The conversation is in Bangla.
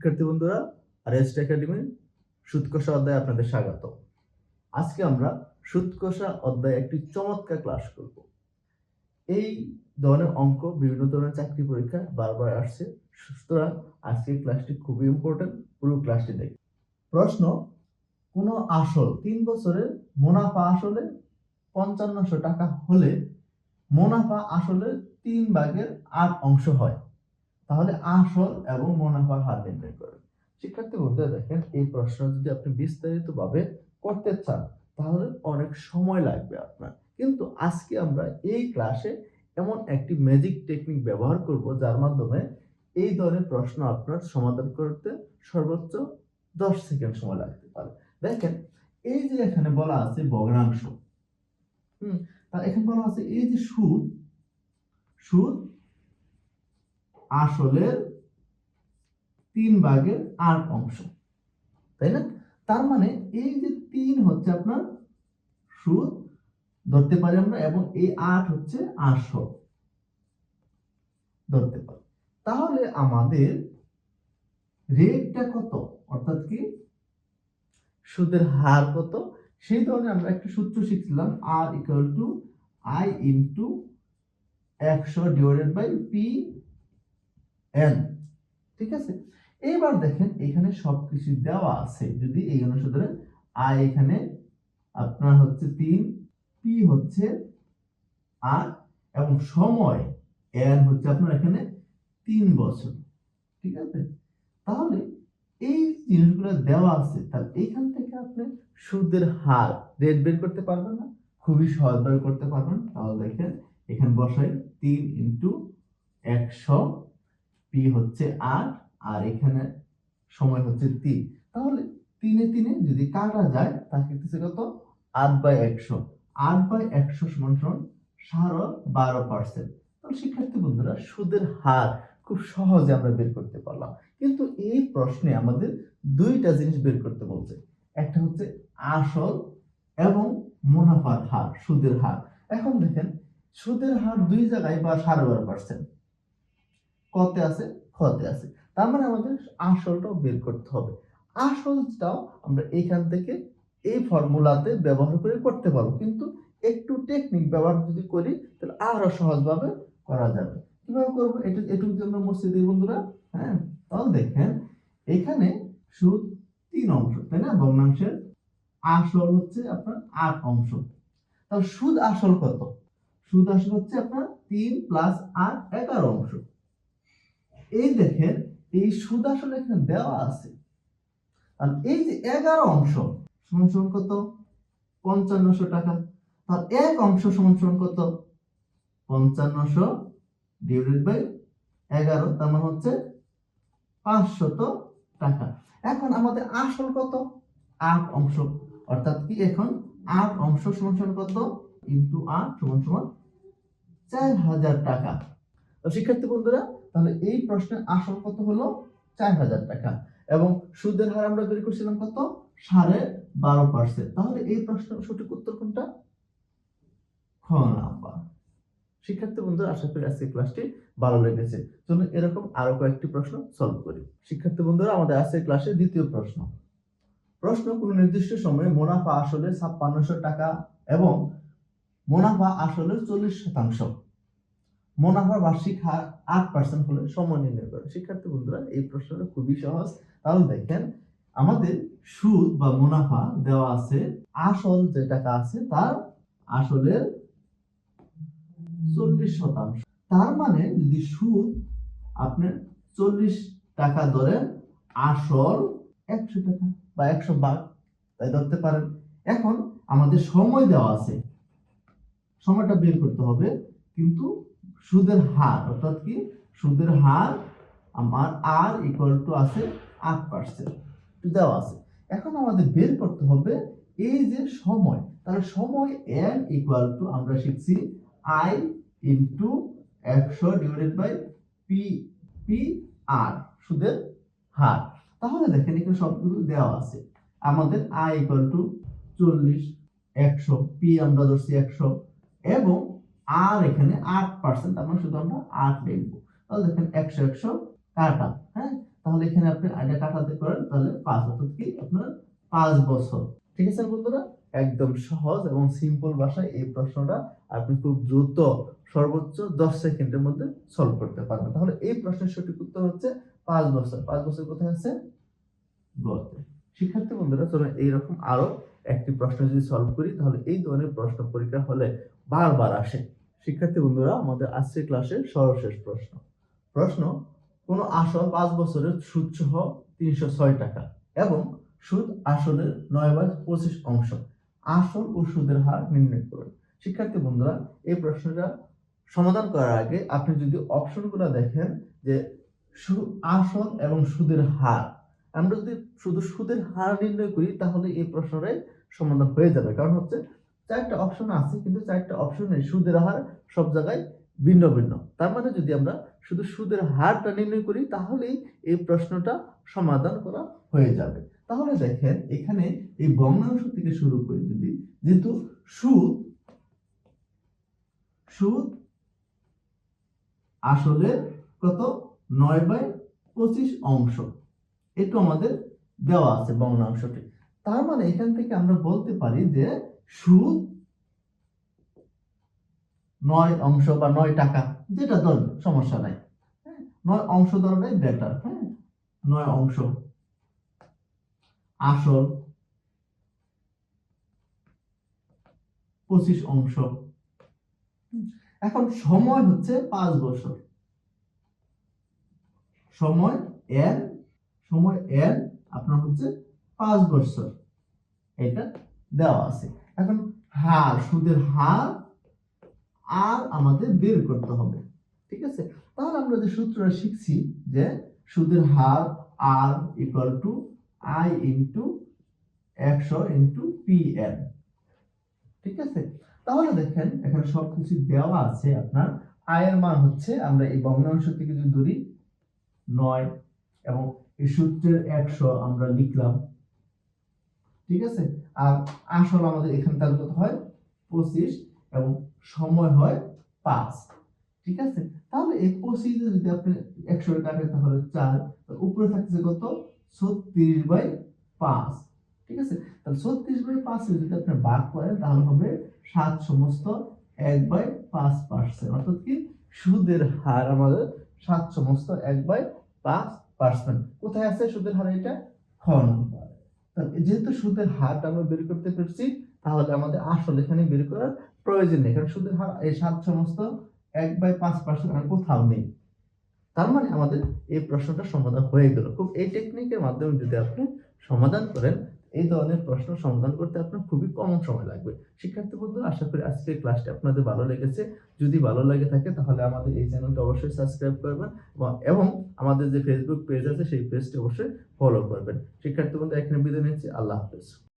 শিক্ষার্থী বন্ধুরা রেস্ট একাডেমি সুৎকষা অধ্যায়ে আপনাদের স্বাগত। আজকে আমরা সুৎকষা অধ্যায়ে একটি চমৎকার ক্লাস করব। এই ধরনের অঙ্ক, বিভিন্ন ধরনের চাকরি পরীক্ষা বারবার আসছে। সুতরাং আজকের ক্লাসটি খুবই ইম্পর্টেন্ট পুরো ক্লাসটি দেখি প্রশ্ন, কোন আসল তিন বছরের মুনাফা আসলে পঞ্চান্নশো টাকা হলে মুনাফা আসলে তিন ভাগের আট অংশ হয়। তাহলে আসল এবং মুনাফার হার নির্ণয় করেন। শিক্ষার্থী বন্ধুরা, দেখেন, এই প্রশ্ন যদি আপনি বিস্তারিত ভাবে করতে চান, তাহলে অনেক সময় লাগবে আপনার। কিন্তু আজকে আমরা এই ক্লাসে এমন একটি ম্যাজিক টেকনিক ব্যবহার করব, যার মাধ্যমে এই ধরনের প্রশ্ন আপনার সমাধান করতে সর্বোচ্চ দশ সেকেন্ড সময় লাগতে পারে। দেখেন, এই যে এখানে বলা আছে ভগ্নাংশ, হুম এখানে বলা আছে এই যে সুদ সুদ আসলের তিন ভাগের আট অংশ। তাই না? তার মানে এই যে তিন হচ্ছে আপনার সুদ, ধরতে পারি আমরা, এবং এই আট হচ্ছে আসল। ধরতে পারি। তাহলে আমাদের রেটটা কত? অর্থাৎ কি? সুদের হার কত? সেই ধরনের আমরা একটা সূত্র শিখছিলাম R equal to I into একশো ডিভাইডেড বাই পি এন ঠিক আছে? এইবার দেখেন এখানে সবকিছু দেওয়া আছে যদি এই অনুসারে আই এখানে আপনার হচ্ছে তিন পি হচ্ছে আর এবং সময় এন হচ্ছে আপনার এখানে তিন বছর, ঠিক আছে? তাহলে এই জিনিসগুলো দেওয়া আছে, তাহলে এইখান থেকে আপনি সুদের হার রেট বের করতে পারবেন না, খুবই সহজভাবে করতে পারবেন। তাহলে দেখেন এখানে বসাই তিন ইন্টু একশো পি হচ্ছে আট আর এখানে সময় হচ্ছে তিন তাহলে তিনে তিনে যদি কাটা যায় হচ্ছে কত? আট বাই একশো। আট বাই একশো সমান সমান বারো পার্সেন্ট তাহলে শিক্ষার্থী বন্ধুরা, সুদের হার খুব সহজে আমরা বের করতে পারলাম। কিন্তু এই প্রশ্নে আমাদের দুইটা জিনিস বের করতে বলছে। একটা হচ্ছে আসল এবং মুনাফার হার, সুদের হার। এখন দেখেন, সুদের হার দুই জায়গায় বা সাড়ে বারো পার্সেন্ট কতে আছে, খতে আছে। তার মানে আমাদের আসলটাও বের করতে হবে। আসলটাও আমরা এইখান থেকে এই ফর্মুলাতে ব্যবহার করে করতে পারব। কিন্তু একটু টেকনিক ব্যবহার যদি করি, তাহলে আরও সহজভাবে করা যাবে। কীভাবে করব? এটা এটুকু জন্য মসজিদের বন্ধুরা। হ্যাঁ তাহলে দেখেন, এখানে সুদ তিন অংশ, তাই না? ভগ্নাংশের আসল হচ্ছে আপনার আট অংশ। তাহলে সুদ আসল কত? সুদ আসল হচ্ছে আপনার তিন প্লাস আট, এগারো অংশ। এই দেখেন, এই সুদ আসলে এখানে দেওয়া আছে। আর এই যে এগারো অংশ সমান কত? পঞ্চান্নশো টাকা। তার এক অংশ সমান কত? পঞ্চান্নশো ডিভাইডেড বাই এগারো, তার মানে হচ্ছে পাঁচশত টাকা। এখন আমাদের আসল কত? আট অংশ। অর্থাৎ কি এখন? আট অংশ সমান সমান কত? ইন্টু আট সমান সমান চার হাজার টাকা। তো শিক্ষার্থী বন্ধুরা তাহলে এই প্রশ্নের আসল কত হলো? চার হাজার টাকা। এবং সুদের হার আমরা বের করছিলাম কত? সাড়ে বারো পার্সেন্ট তাহলে এই প্রশ্নের সঠিক উত্তর কোনটা? খ নাম্বার। শিক্ষার্থী বন্ধুরা, আশা করি আজকে ক্লাসটি ভালো লেগেছে। চলুন এরকম আরও কয়েকটি প্রশ্ন সলভ করি। শিক্ষার্থী বন্ধুরা, আমাদের আজকের ক্লাসের দ্বিতীয় প্রশ্ন। প্রশ্ন কোন নির্দিষ্ট সময়ে মুনাফা আসলে ছাপ্পান্নশো টাকা এবং মুনাফা আসলে চল্লিশ শতাংশ। মুনাফার বার্ষিক হার আট পার্সেন্ট হলে সময় নির্ণয় করে। শিক্ষার্থী বন্ধুরা, এই প্রশ্নটা খুবই সহজ। তাহলে দেখেন, আমাদের সুদ বা মুনাফা দেওয়া আছে, আসল যে টাকা আছে তার আসলের চল্লিশ শতাংশ। তার মানে যদি সুদ আপনার চল্লিশ টাকা ধরেন আসল একশো টাকা বা একশো ভাগ, তাই ধরতে পারেন। এখন আমাদের সময় দেওয়া আছে। সময়টা বের করতে হবে, কিন্তু সুদের হার, অর্থাৎ কি? সুদের হার আমার আর ইকুয়াল টু আছে আট পার্সেন্ট দেওয়া আছে। এখন আমাদের বের করতে হবে এই যে সময় তাহলে সময় এন ইকুয়াল টু আমরা শিখছি আই ইন্টু একশো divided by P P R সুদের হার। তাহলে দেখেন এখানে সবগুলো দেওয়া আছে। আমাদের আই ইকুয়াল টু চল্লিশ, একশো পি আমরা ধরছি একশো, এবং আর এখানে আট পার্সেন্ট আমরা শুধু আমরা আট লিখব। তাহলে দেখেন একশো একশো কাটা হ্যাঁ? তাহলে এখানে আপনি এটা কাটাতে পারেন তাহলে পাঁচ অর্থাৎ কি? আপনার পাঁচ বছর। ঠিক আছে বন্ধুরা? একদম সহজ এবং সিম্পল ভাষায় এই প্রশ্নটা আপনি খুব দ্রুত সর্বোচ্চ দশ সেকেন্ডের মধ্যে সলভ করতে পারবেন। তাহলে এই প্রশ্নের সঠিক উত্তর হচ্ছে পাঁচ বছর। পাঁচ বছর কোথায় আছে? গতে শিক্ষার্থী বন্ধুরা, চলুন এইরকম আরও একটি প্রশ্ন যদি সলভ করি, তাহলে এই ধরনের প্রশ্ন পরীক্ষা হলে বারবার আসে। শিক্ষার্থী বন্ধুরা, আমাদের আজকের ক্লাসের সর্বশেষ প্রশ্ন। প্রশ্ন, কোন আসল পাঁচ বছরের সুদ সহ তিনশো ছয় টাকা এবং সুদ আসলের নয় বাই পঁচিশ অংশ। আসল ও সুদের হার নির্ণয় করুন। শিক্ষার্থী বন্ধুরা, এই প্রশ্নটা সমাধান করার আগে আপনি যদি অপশনগুলো দেখেন যে আসল এবং সুদের হার, আমরা যদি শুধু সুদের হার নির্ণয় করি তাহলে এই প্রশ্নটাই সমাধান হয়ে যাবে। কারণ হচ্ছে চারটা অপশন আছে, কিন্তু চারটা অপশনে সুদের হার সব জায়গায় ভিন্ন ভিন্ন। তার মানে যদি আমরা শুধু সুদের হারটা নির্ণয় করি, তাহলেই এই প্রশ্নটা সমাধান করা হয়ে যাবে। তাহলে দেখেন, এখানে এই ভগ্নাংশ থেকে শুরু করি যদি, যেহেতু সুদ সুদ আসলে কত? নয় বাই পঁচিশ অংশ। একটু আমাদের দেওয়া আছে ভগ্নাংশটি তার মানে এখান থেকে আমরা বলতে পারি যে সুদ নয় অংশ বা নয় টাকা যেটা ধরবে সমস্যা নাই। হ্যাঁ, নয় অংশ ধরবে বেটার হ্যাঁ। নয় অংশ। আসল পঁচিশ অংশ। এখন সময় হচ্ছে পাঁচ বছর। সময় এন সময় এন আপনার হচ্ছে পাঁচ বছর। এটা দেওয়া আছে। এখন হার, সুদের হার আর আমাদের বের করতে হবে, ঠিক আছে? তাহলে আমরা যে সূত্রটা শিখছি যে সুদের হার R equal to I into একশো ইন্টু পি এন ঠিক আছে? তাহলে দেখেন, এখানে সবকিছু দেওয়া আছে আপনার। আয়ের মান হচ্ছে, আমরা এই ভগ্নাংশ থেকে যদি ধরি নয়, এবং এই সূত্রের একশো আমরা লিখলাম ঠিক আছে? আর আসল আমাদের এখানে তাহলে কত হয়? পঁচিশ এবং সময় হয় পাঁচ। ঠিক আছে? তাহলে এই পঁচিশে যদি আপনি একশো কাটেন তাহলে চার উপরে থাকছে কত? ছত্রিশ বাই পাঁচ। ঠিক আছে? তাহলে ছত্রিশ বাই পাঁচ যদি আপনি ভাগ করেন তাহলে হবে সাত সমস্ত এক বাই পাঁচ পার্সেন্ট। অর্থাৎ কি? সুদের হার আমাদের সাত সমস্ত এক বাই পাঁচ পার্সেন্ট। কোথায় আছে সুদের হার এটা? খ নম্বর। যেহেতু সুদের হারটা আমরা বের করতে পেরেছি, তাহলে আমাদের আসল এখানে বের করার প্রয়োজন নেই। কারণ সুদের হার এই সাত সমস্ত এক বাই পাঁচ পার্সেন্ট আর কোথাও নেই। তার মানে আমাদের এই প্রশ্নটা সমাধান হয়ে গেল। খুব এই টেকনিকের মাধ্যমে যদি আপনি সমাধান করেন এই ধরনের প্রশ্ন সমাধান করতে আপনার খুবই কম সময় লাগবে। শিক্ষার্থী বন্ধুরা, আশা করি আজকের ক্লাসটি আপনাদের ভালো লেগেছে। যদি ভালো লাগে থাকে, তাহলে আমাদের এই চ্যানেলটা অবশ্যই সাবস্ক্রাইব করবেন এবং- আমাদের যে ফেসবুক পেজ আছে, সেই পেজটি অবশ্যই ফলো করবেন। শিক্ষার্থী বন্ধু এখানে বিদায় নিচ্ছি। আল্লাহ হাফেজ।